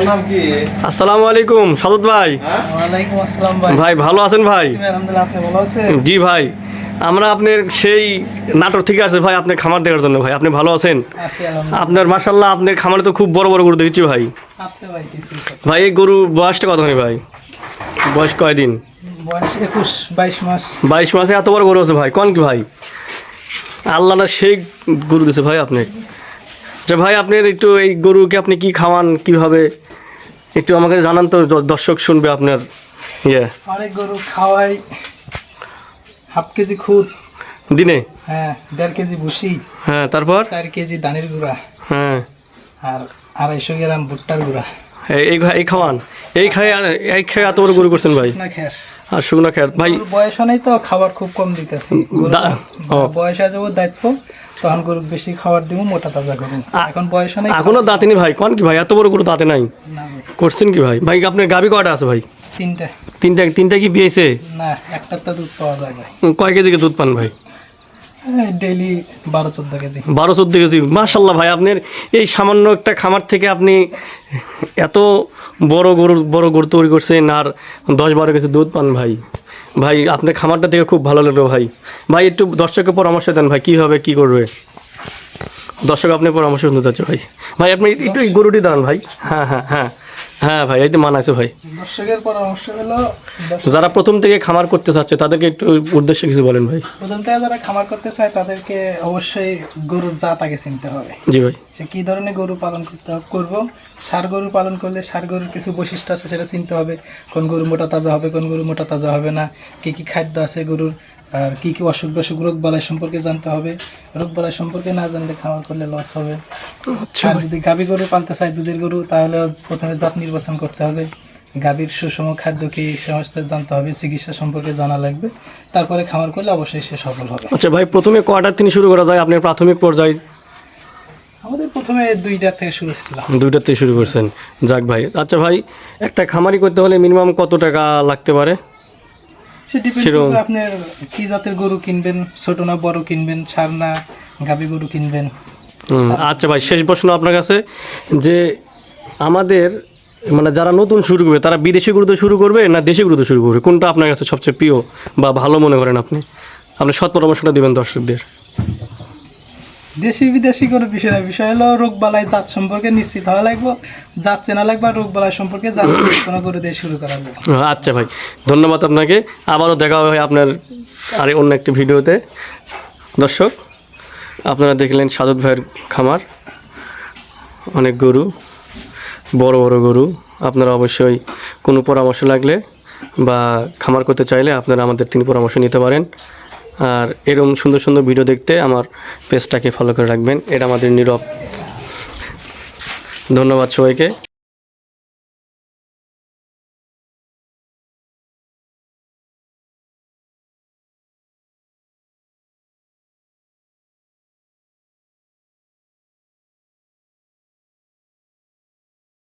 আসসালামু আলাইকুম সাদত ভাই। ভাই। ভাই ভালো আছেন ভাই? আলহামদুলিল্লাহ আপনি ভালো আছেন? জি ভাই আমরা আপনার সেই নাটোর থেকে আসছে ভাই আপনি খামার দেখার জন্য ভাই আপনি ভালো আছেন? আপনার মাসাল্লাহ আপনার খামারে তো খুব বড় বড় গরু দেখছি ভাই। ভাই কিছু আছে। ভাই এই গরু বয়সটা কতখানি ভাই? বয়স কয়দিন? বাইশ বাইশ মাসে এত বড় গরু আছে ভাই কোন কি ভাই? আল্লাহ না সেই গরু দিছে ভাই আপনি। যে ভাই আপনার একটু এই গরুকে আপনি কি খাওয়ান কীভাবে একটু আমাকে জানান তো দর্শক শুনবে আপনার ইয়ে। অনেক গরু খাওয়াই হাফ কেজি খুদ। দিনে? হ্যাঁ দেড় কেজি ভুসি। হ্যাঁ তারপর? চার কেজি দানের গুঁড়া। হ্যাঁ। আর আড়াইশো গ্রাম ভুট্টার গুঁড়া। এই- খাওয়ান। এই খাই এই খেয়ে এত বড় গরু করছেন ভাই? না খের আর শুকনো খেয়াল ভাই বয়স নেই তো খাবার খুব কম দিতেছি। বয়স আছে ওর দায়িত্ব তখন গরু বেশি খাবার দিব মোটা তাজা করব এখন বয়স নেই এখনও নেই ভাই কোন কি ভাই? এত বড় গরু দাঁতে নাই। করছেন কি ভাই? ভাই আপনার গাবি কয়টা আছে ভাই? তিনটে। তিনটা তিনটা কি বিয়েছে? না একটা তো দুধ পাওয়া যায় ভাই। কয় কেজি দুধ পান ভাই? ডেইলি বারো চোদ্দ কেজি। বারো চোদ্দ কেজি। মার্শাল্লাহ ভাই, আপনার এই সামান্য একটা খামার থেকে আপনি এত বড় গরু বড় গরু তৈরি করছেন আর দশ বারো কেজি দুধ পান ভাই। ভাই, আপনার খামারটা থেকে খুব ভালো লাগল ভাই। ভাই, একটু দর্শকের পরামর্শ দেন ভাই কীভাবে কী করবে? দর্শক আপনি পরামর্শ শুনতে চাচ্ছে ভাই। ভাই, আপনি একটু গরুটি দাঁড়ান ভাই। হ্যাঁ হ্যাঁ হ্যাঁ। হ্যাঁ ভাই এই তো মানাইছে ভাই। দর্শকের পরামর্শ হলো যারা প্রথম থেকে খামার করতে চাচ্ছে তাদেরকে একটু উদ্দেশ্যে কিছু বলেন ভাই। প্রথম থেকে যারা খামার করতে চায় তাদেরকে অবশ্যই গরুর জাত আগে চিনতে হবে। জি ভাই। সে কি ধরনের গরু পালন করতে হবে করব? সার গরু পালন করলে সার গরুর কিছু বৈশিষ্ট্য আছে সেটা চিনতে হবে। কোন গরু মোটা তাজা হবে কোন গরু মোটা তাজা হবে না। কি কি খাদ্য আছে গরুর? আর কি কি অসুখ বিসুখ রোগ বালাই সম্পর্কে জানতে হবে। রোগ বালাই সম্পর্কে না জানলে খামার করলে লস হবে। আচ্ছা। আর যদি গাভী গরু পালতে চায় দুধের গরু তাহলে প্রথমে জাত নির্বাচন করতে হবে। গাভীর সুষম খাদ্য কি সমস্ত জানতে হবে চিকিৎসা সম্পর্কে জানা লাগবে। তারপরে খামার করলে অবশ্যই সে সফল হবে। আচ্ছা ভাই প্রথমে কয়টার থেকে শুরু করা যায়? আপনার প্রাথমিক পর্যায়ে? আমাদের প্রথমে দুইটা থেকে শুরু হচ্ছিলাম দুইটার থেকে শুরু করছেন। যাক ভাই আচ্ছা ভাই একটা খামারি করতে হলে মিনিমাম কত টাকা লাগতে পারে? সে ডিপেন্ড সেরকম- করবে আপনার কি জাতের গরু কিনবেন ছোট না বড় কিনবেন সার না গরু কিনবেন। আচ্ছা ভাই শেষ প্রশ্ন আপনার কাছে যে আমাদের মানে যারা নতুন শুরু করবে তারা বিদেশি গুরুতে শুরু করবে না দেশি গুরুতে শুরু করবে? কোনটা আপনার কাছে সবচেয়ে প্রিয় বা ভালো মনে করেন আপনি? আপনি সৎ পরামর্শটা দেবেন দর্শকদের। দেশি বিদেশি কোনো বিষয় না। বিষয় হলো রোগ বালাই জাত সম্পর্কে নিশ্চিত হওয়া লাগবে। জাত চেনা লাগবে আর রোগ বালাই সম্পর্কে জাত কোনো গরু দিয়ে শুরু করা যাবে আচ্ছা ভাই, ধন্যবাদ আপনাকে। আবারও দেখা হবে আপনার আরে অন্য একটি ভিডিওতে। দর্শক, আপনারা দেখলেন সাদত ভাইয়ের খামার। অনেক গরু, বড় বড় গরু। আপনারা অবশ্যই কোনো পরামর্শ লাগলে বা খামার করতে চাইলে আপনারা আমাদের তিনি পরামর্শ নিতে পারেন। আর এরকম সুন্দর সুন্দর ভিডিও দেখতে আমার পেজটাকে ফলো করে রাখবেন। এটা আমাদের নীরব। ধন্যবাদ সবাইকে।